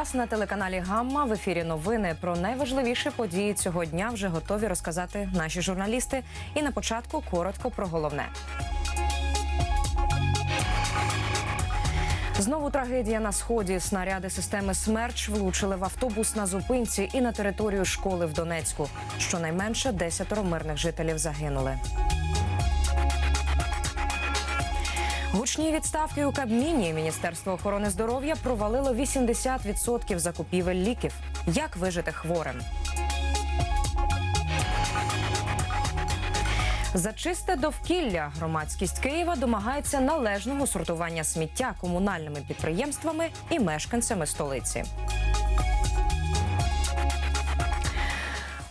Вас на телеканалі Гамма. В ефірі новини про найважливіші події цього дня вже готові розказати наші журналісти. І на початку коротко про головне. Знову трагедія на сході. Снаряди системи Смерч влучили в автобус на зупинці і на територію школи в Донецьку. Щонайменше десятеро мирних жителів загинули. Гучні відставки у Кабміні Міністерство охорони здоров'я провалило 80% закупівель ліків. Як вижити хворим? За чисте довкілля громадськість Києва домагається належного сортування сміття комунальними підприємствами і мешканцями столиці.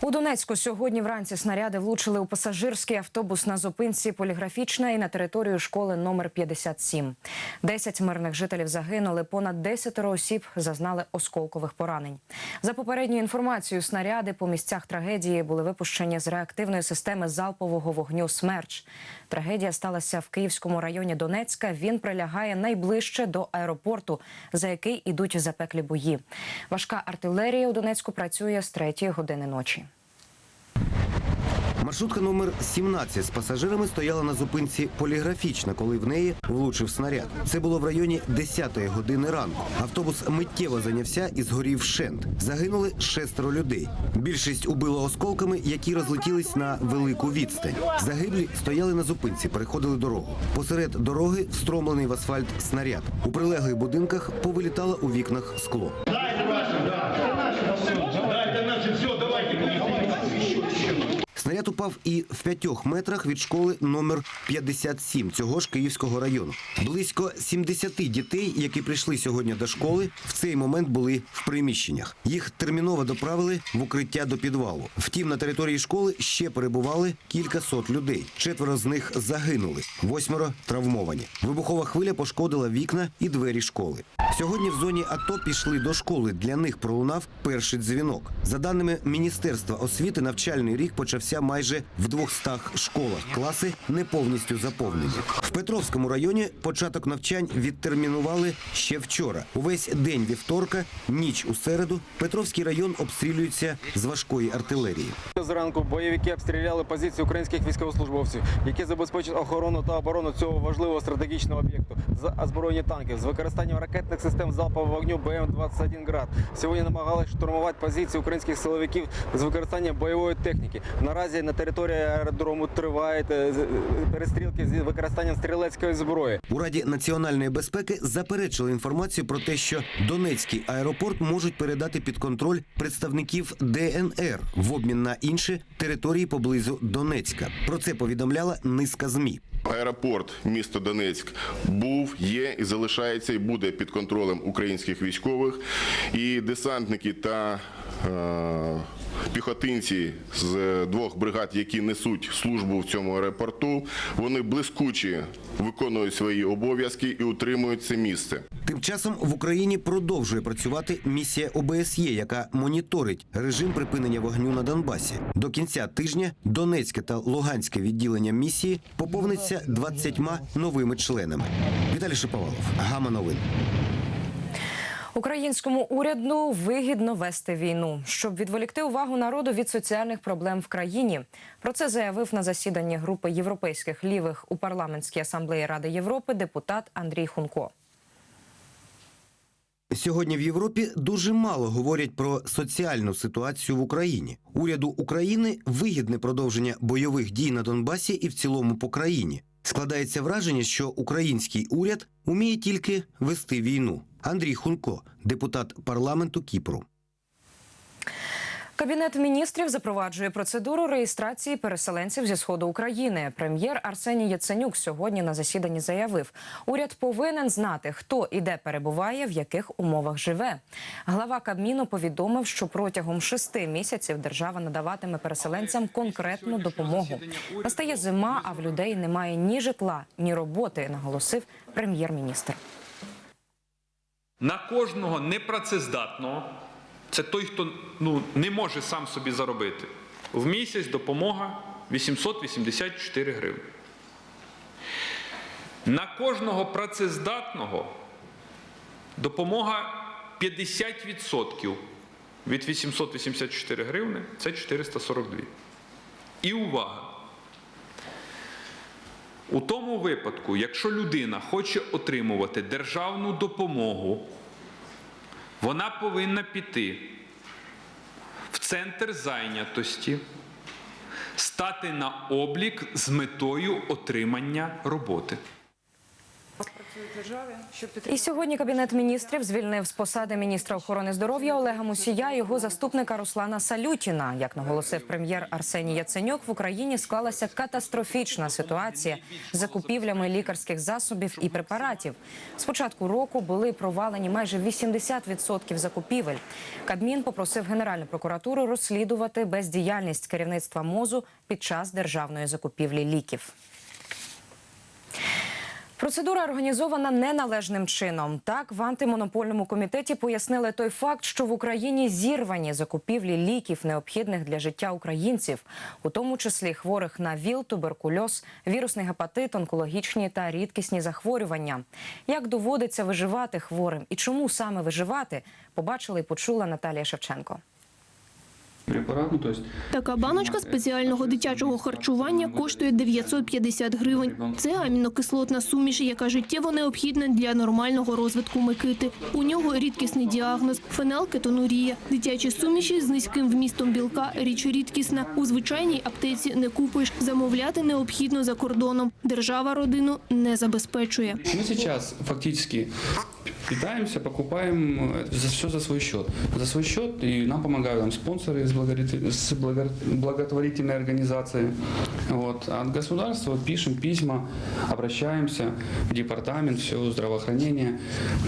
У Донецьку сьогодні вранці снаряди влучили у пасажирський автобус на зупинці поліграфічна і на територію школи номер 57. Десять мирних жителів загинули. Понад десятеро осіб зазнали осколкових поранень. За попередньою інформацією, снаряди по місцях трагедії були випущені з реактивної системи залпового вогню «Смерч». Трагедія сталася в Київському районі Донецька. Він прилягає найближче до аеропорту, за який ідуть запеклі бої. Важка артилерія у Донецьку працює з третьої години ночі. Маршрутка номер 17 з пасажирами стояла на зупинці поліграфічна, коли в неї влучив снаряд. Це було в районі 10-ї години ранку. Автобус миттєво зайнявся і згорів вщент. Загинули шестеро людей. Більшість убило осколками, які розлетілись на велику відстань. Загиблі стояли на зупинці, переходили дорогу. Посеред дороги встромлений в асфальт снаряд. У прилеглих будинках повилітало у вікнах скло. Дайте наше все, давайте. Снаряд упав і в п'ятьох метрах від школи номер 57 цього ж Київського району. Близько 70 дітей, які прийшли сьогодні до школи, в цей момент були в приміщеннях. Їх терміново доправили в укриття до підвалу. Втім, на території школи ще перебували кількасот людей. Четверо з них загинули, восьмеро травмовані. Вибухова хвиля пошкодила вікна і двері школи. Сьогодні в зоні АТО пішли до школи. Для них пролунав перший дзвінок. За даними Міністерства освіти, навчальний рік почався майже в 200 школах. Класи не повністю заповнені. В Петровському районі початок навчань відтермінували ще вчора. Увесь день вівторка, ніч у середу, Петровський район обстрілюється з важкої артилерії. Зранку бойовики обстріляли позиції українських військовослужбовців, які забезпечують охорону та оборону цього важливого стратегічного об'єкту з озброєння танків з використанням ракетних систем залпового вогню БМ-21 «Град». Сьогодні намагалися штурмувати позиції українських силовиків з використанням бойової техніки. Наразі на території аеродрому тривають перестрілки з використанням стрілецької зброї. У Раді національної безпеки заперечили інформацію про те, що Донецький аеропорт можуть передати під контроль представників ДНР в обмін на інші території поблизу Донецька. Про це повідомляла низка змі. Аеропорт міста Донецьк був, є і залишається і буде під контролем українських військових. І десантники та е, піхотинці з двох бригад, які несуть службу в цьому аеропорту, вони блискуче виконують свої обов'язки і утримують це місце. Тим часом в Україні продовжує працювати місія ОБСЄ, яка моніторить режим припинення вогню на Донбасі. До кінця тижня Донецьке та Луганське відділення місії поповниться 20 новими членами. Віталій Шиповалов, Гама новин. Українському уряду вигідно вести війну, щоб відволікти увагу народу від соціальних проблем в країні. Про це заявив на засіданні групи європейських лівих у парламентській асамблеї Ради Європи депутат Андрій Хунко. Сьогодні в Європі дуже мало говорять про соціальну ситуацію в Україні. Уряду України вигідне продовження бойових дій на Донбасі і в цілому по країні. Складається враження, що український уряд уміє тільки вести війну. Андрій Хунко, депутат парламенту Кіпру. Кабінет міністрів запроваджує процедуру реєстрації переселенців зі сходу України. Прем'єр Арсеній Яценюк сьогодні на засіданні заявив: уряд повинен знати, хто і де перебуває, в яких умовах живе. Глава Кабміну повідомив, що протягом шести місяців держава надаватиме переселенцям конкретну допомогу. Настає зима, а в людей немає ні житла, ні роботи. Наголосив прем'єр-міністр. На кожного непрацездатного, це той, хто ну, не може сам собі заробити. В місяць допомога 884 гривні. На кожного працездатного допомога 50% від 884 гривни це 442. І увага! У тому випадку, якщо людина хоче отримувати державну допомогу, вона повинна піти в центр зайнятості, стати на облік з метою отримання роботи. І сьогодні кабінет міністрів звільнив з посади міністра охорони здоров'я Олега Мусія і його заступника Руслана Салютіна. Як наголосив прем'єр Арсеній Яценюк, в Україні склалася катастрофічна ситуація з закупівлями лікарських засобів і препаратів. З початку року були провалені майже 80% закупівель. Кабмін попросив Генеральну прокуратуру розслідувати бездіяльність керівництва МОЗу під час державної закупівлі ліків. Процедура організована неналежним чином. Так в антимонопольному комітеті пояснили той факт, що в Україні зірвані закупівлі ліків, необхідних для життя українців, у тому числі хворих на ВІЛ, туберкульоз, вірусний гепатит, онкологічні та рідкісні захворювання. Як доводиться виживати хворим і чому саме виживати, побачила і почула Наталія Шевченко. Препарат, ну то есть Така баночка спеціального дитячого харчування коштує 950 гривень. Це амінокислотна суміш, яка життєво необхідна для нормального розвитку микити. У нього рідкісний діагноз – фенелкетонурія. Дитячі суміші з низьким вмістом білка – річ рідкісна. У звичайній аптеці не купиш. Замовляти необхідно за кордоном. Держава родину не забезпечує. мы сейчас фактически питаемся, покупаем э, за все за свой счет. За свой счет, и нам помогают там, спонсоры из благорит- с благо- благотворительной организации. Вот. А от государства пишем письма, обращаемся в департамент, все здравоохранение.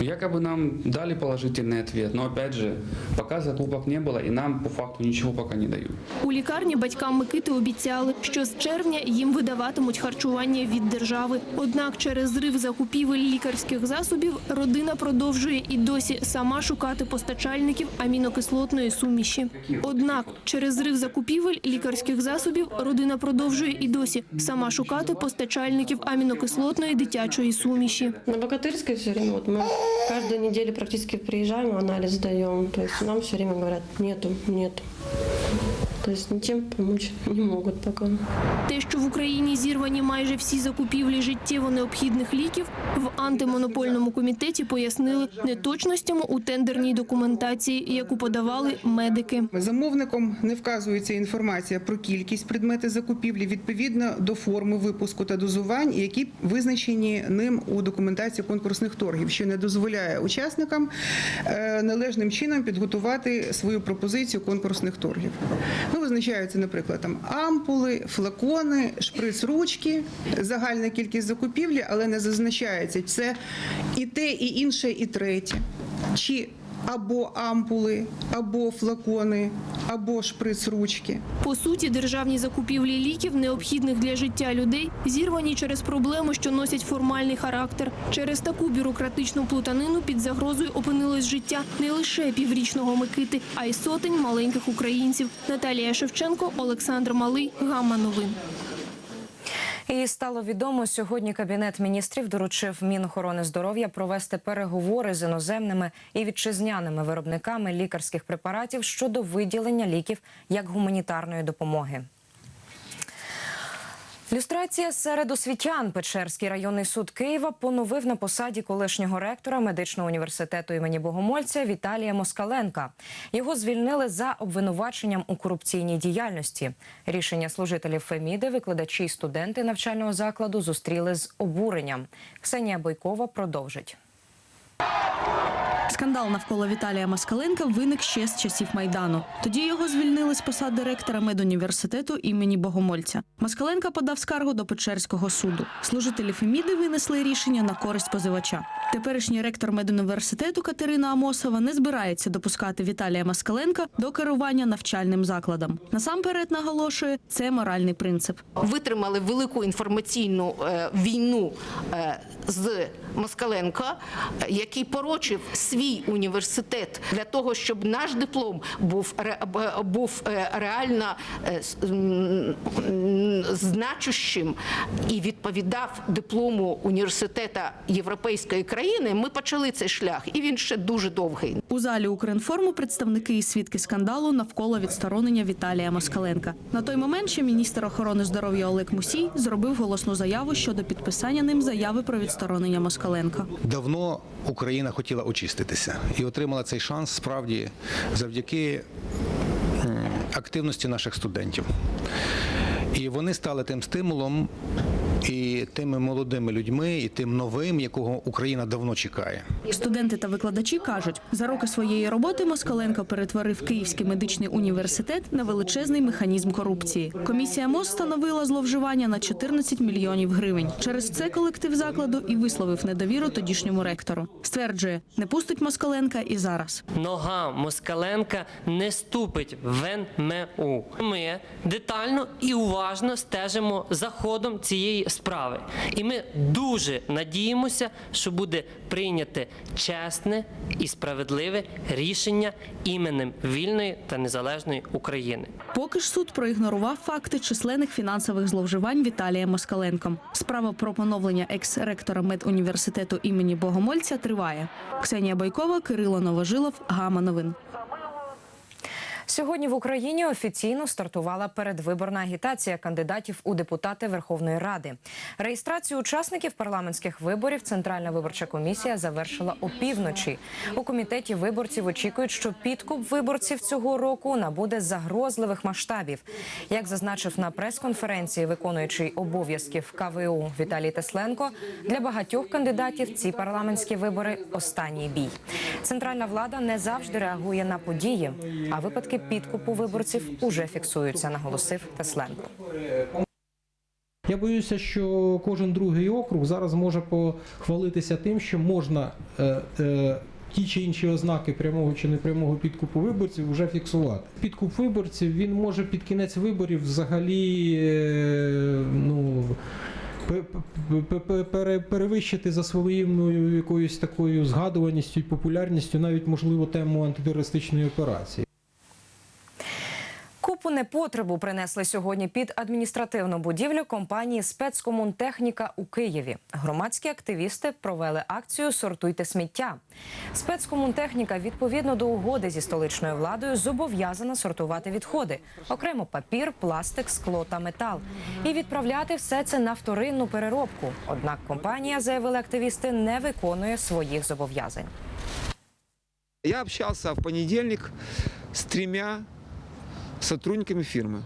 Якобы нам дали положительный ответ, но опять же, пока закупок не было, и нам по факту ничего пока не дают. У лікарні батькам Микити обіцяли, що з червня їм видаватимуть харчування від держави. Однак через зрив закупівель лікарських засобів родина продовжує і досі сама шукати постачальників амінокислотної суміші. Однак через зрив закупівель лікарських засобів родина продовжує і досі сама шукати постачальників амінокислотної дитячої суміші. На Богатырской все время, вот мы каждую неделю практически приезжаем, анализ даем. То есть нам все время говорят, нету, нету. То есть ничем помочь не могут пока. Те, що в Україні зірвані майже всі закупівлі життєво необхідних ліків, в антимонопольному комітеті пояснили неточностями у тендерній документації, яку подавали медики. Замовником не вказується інформація про кількість предметів закупівлі відповідно до форми випуску та дозувань, які визначені ним у документації конкурсних торгів, що не дозволяє учасникам е, належним чином підготувати свою пропозицію конкурсних торгів. Ну, визначаються, наприклад, там ампули, флакони, шприц-ручки, загальна кількість закупівлі, але не зазначається це і те, і інше, і третє. Чи або ампули, або флакони, або шприц-ручки. По суті, державні закупівлі ліків, необхідних для життя людей, зірвані через проблеми, що носять формальний характер. Через таку бюрократичну плутанину під загрозою опинилось життя не лише піврічного Микити, а й сотень маленьких українців. Наталія Шевченко, Олександр Малий, Гамма Новин. І стало відомо, сьогодні кабінет міністрів доручив Мінохорони здоров'я провести переговори з іноземними і вітчизняними виробниками лікарських препаратів щодо виділення ліків як гуманітарної допомоги. Люстрація серед освітян Печерський районний суд Києва поновив на посаді колишнього ректора медичного університету імені Богомольця Віталія Москаленка. Його звільнили за обвинуваченням у корупційній діяльності. Рішення служителів Феміди, викладачі й студенти навчального закладу зустріли з обуренням. Ксенія Бойкова продовжить. Скандал навколо Віталія Москаленка виник ще з часів Майдану. Тоді його звільнили з посади ректора медуніверситету імені Богомольця. Москаленка подав скаргу до Печерського суду. Служителі Феміди винесли рішення на користь позивача. Теперішній ректор медуніверситету Катерина Амосова не збирається допускати Віталія Москаленка до керування навчальним закладом. Насамперед наголошує, це моральний принцип. витримали велику інформаційну е, війну е, з Москаленко, е, який порочив свій університет для того, щоб наш диплом був був е, реально значущим і відповідав диплому університету європейської країни. України. Ми почали цей шлях, і він ще дуже довгий. У залі Укрінформу представники і свідки скандалу навколо відсторонення Віталія Москаленка. На той момент ще міністр охорони здоров'я Олег Мусій зробив голосну заяву щодо підписання ним заяви про відсторонення Москаленка. Давно Україна хотіла очиститися і отримала цей шанс справді завдяки активності наших студентів. І вони стали тим стимулом і тими молодими людьми, і тим новим, якого Україна давно чекає. Студенти та викладачі кажуть, за роки своєї роботи Москаленко перетворив Київський медичний університет на величезний механізм корупції. Комісія МОЗ встановила зловживання на 14 мільйонів гривень. Через це колектив закладу і висловив недовіру тодішньому ректору. Стверджує, не пустить Москаленка і зараз. нога Москаленка не ступить в НМУ. Ми детально і уважно стежимо за ходом цієї справи. І ми дуже надіємося, що буде прийняте чесне і справедливе рішення іменем вільної та незалежної України. Поки ж суд проігнорував факти численних фінансових зловживань Віталія Москаленком. Справа про поновлення екс-ректора медуніверситету імені Богомольця триває. Ксенія Бойкова, Кирило Новожилов, Гама Новин. Сьогодні в Україні офіційно стартувала передвиборна агітація кандидатів у депутати Верховної Ради. Реєстрацію учасників парламентських виборів Центральна виборча комісія завершила опівночі. У комітеті виборців очікують, що підкуп виборців цього року набуде загрозливих масштабів. Як зазначив на прес-конференції виконуючий обов'язків КВУ Віталій Тесленко, для багатьох кандидатів ці парламентські вибори останній бій. Центральна влада не завжди реагує на події, а випадки підкупу виборців уже фіксуються, наголосив Тесленко. Я боюся, що кожен другий округ зараз може похвалитися тим, що можна е, е, ті чи інші ознаки прямого чи непрямого підкупу виборців вже фіксувати. Підкуп виборців він може під кінець виборів взагалі е, ну. пе- пе- пе- пере- Перевищити за своєю якоюсь такою згадуваністю і популярністю навіть можливо тему антитерористичної операції. Купу непотребу принесли сьогодні під адміністративну будівлю компанії Спецкомунтехніка у Києві. Громадські активісти провели акцію Сортуйте сміття. Спецкомунтехніка відповідно до угоди зі столичною владою зобов'язана сортувати відходи, окремо папір, пластик, скло та метал, і відправляти все це на вторинну переробку. Однак компанія, заявили активісти, не виконує своїх зобов'язань. Я общался в понедельник с тремя сотрудниками фирмы.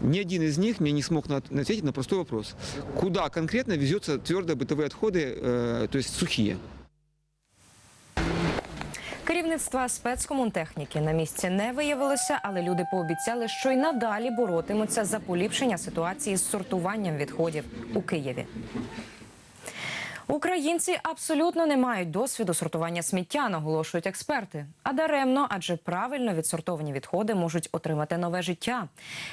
Ни один из них мне не смог на- ответить на простой вопрос. Куда конкретно везется твердые бытовые отходы, э, то есть сухие? Керівництва спецкомунтехніки на місці не виявилося, але люди пообіцяли, що й надалі боротимуться за поліпшення ситуації з сортуванням відходів у Києві. Українці абсолютно не мають досвіду сортування сміття, наголошують експерти. А даремно, адже правильно відсортовані відходи можуть отримати нове життя.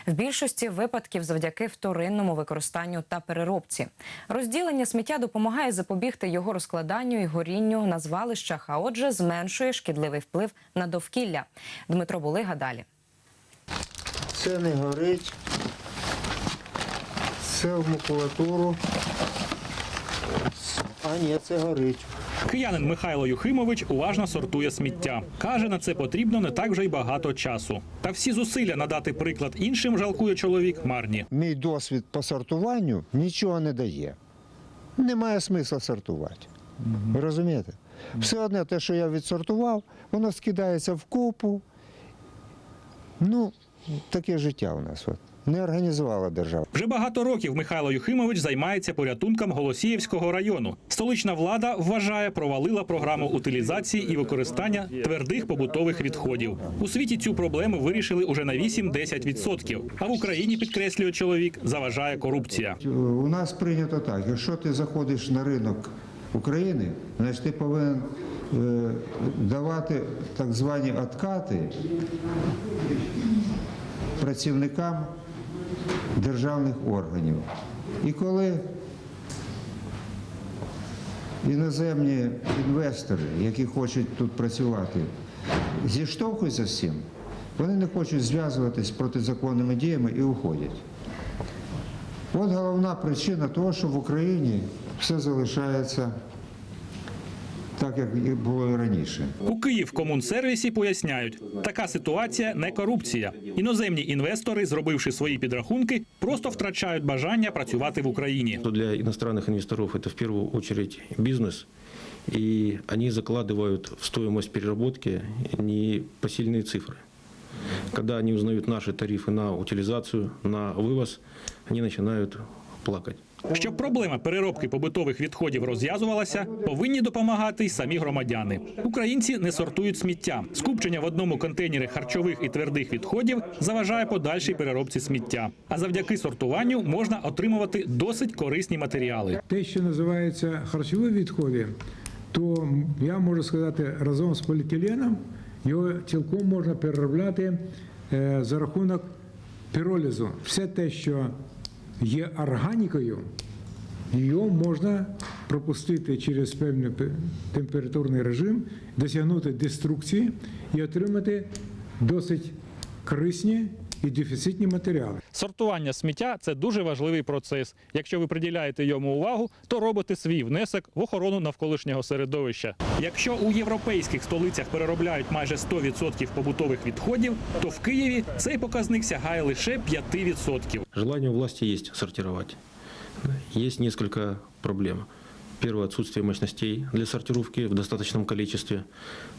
В більшості випадків завдяки вторинному використанню та переробці. Розділення сміття допомагає запобігти його розкладанню і горінню на звалищах, а отже, зменшує шкідливий вплив на довкілля. Дмитро Булига далі. Це не горить. Це в макулатуру. А ні, це горить. Киянин Михайло Юхимович уважно сортує сміття. Каже, на це потрібно не так вже й багато часу. Та всі зусилля надати приклад іншим жалкує чоловік марні. Мій досвід по сортуванню нічого не дає. Немає смисла сортувати. Ви розумієте? Все одне те, що я відсортував, воно скидається в купу. Ну, таке життя у нас. От. Не організувала держава. Вже багато років Михайло Юхимович займається порятунком Голосіївського району. Столична влада вважає, провалила програму утилізації і використання твердих побутових відходів. У світі цю проблему вирішили уже на 8-10%. А в Україні підкреслює чоловік, заважає корупція. У нас прийнято так, якщо ти заходиш на ринок України, значить ти повинен е, давати так звані откати працівникам державних органів. І коли іноземні інвестори, які хочуть тут працювати, зіштовхуються з цим, вони не хочуть зв'язуватись з протизаконними діями і уходять. От головна причина того, що в Україні все залишається так як і було і раніше. У Київ комунсервісі поясняють, така ситуація не корупція. Іноземні інвестори, зробивши свої підрахунки, просто втрачають бажання працювати в Україні. Для иностранных инвесторов это в первую очередь бизнес, и они закладывают в стоимость переработки непосильные цифры. Когда они узнают наши тарифы на утилизацию, на вывоз, они начинают плакать. Щоб проблема переробки побутових відходів розв'язувалася, повинні допомагати й самі громадяни. Українці не сортують сміття. Скупчення в одному контейнері харчових і твердих відходів заважає подальшій переробці сміття. А завдяки сортуванню можна отримувати досить корисні матеріали. Те, що називається харчові відходи, то я можу сказати, разом з поліетиленом його цілком можна переробляти е, за рахунок піролізу. Все те, що є органікою, його можна пропустити через певний температурний режим, досягнути деструкції і отримати досить корисні і дефіцитні матеріали. Сортування сміття це дуже важливий процес. Якщо ви приділяєте йому увагу, то робите свій внесок в охорону навколишнього середовища. Якщо у європейських столицях переробляють майже 100% побутових відходів, то в Києві цей показник сягає лише 5%. Желание у власти есть сортировать. Есть несколько проблем. Первое – отсутствие мощностей для сортировки в достаточном количестве.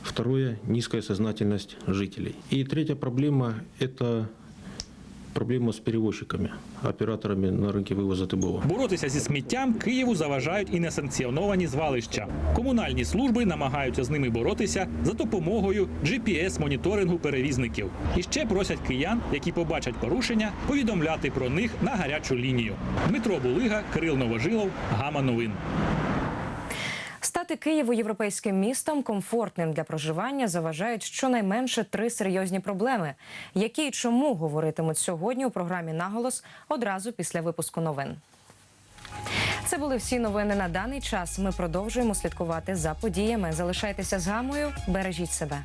Второе – низкая сознательность жителей. И третья проблема – это проблема с перевозчиками, операторами на рынке вывоза ТБО. Боротися зі сміттям Києву заважають і несанкціоновані звалища. Комунальні служби намагаються з ними боротися за допомогою GPS-моніторингу перевізників. І ще просять киян, які побачать порушення, повідомляти про них на гарячу лінію. Дмитро Булига, Кирил Новожилов, Гама Новин. Стати Києву європейським містом комфортним для проживання заважають щонайменше три серйозні проблеми, які і чому говоритимуть сьогодні у програмі Наголос одразу після випуску новин. Це були всі новини на даний час. Ми продовжуємо слідкувати за подіями. Залишайтеся з гамою, бережіть себе.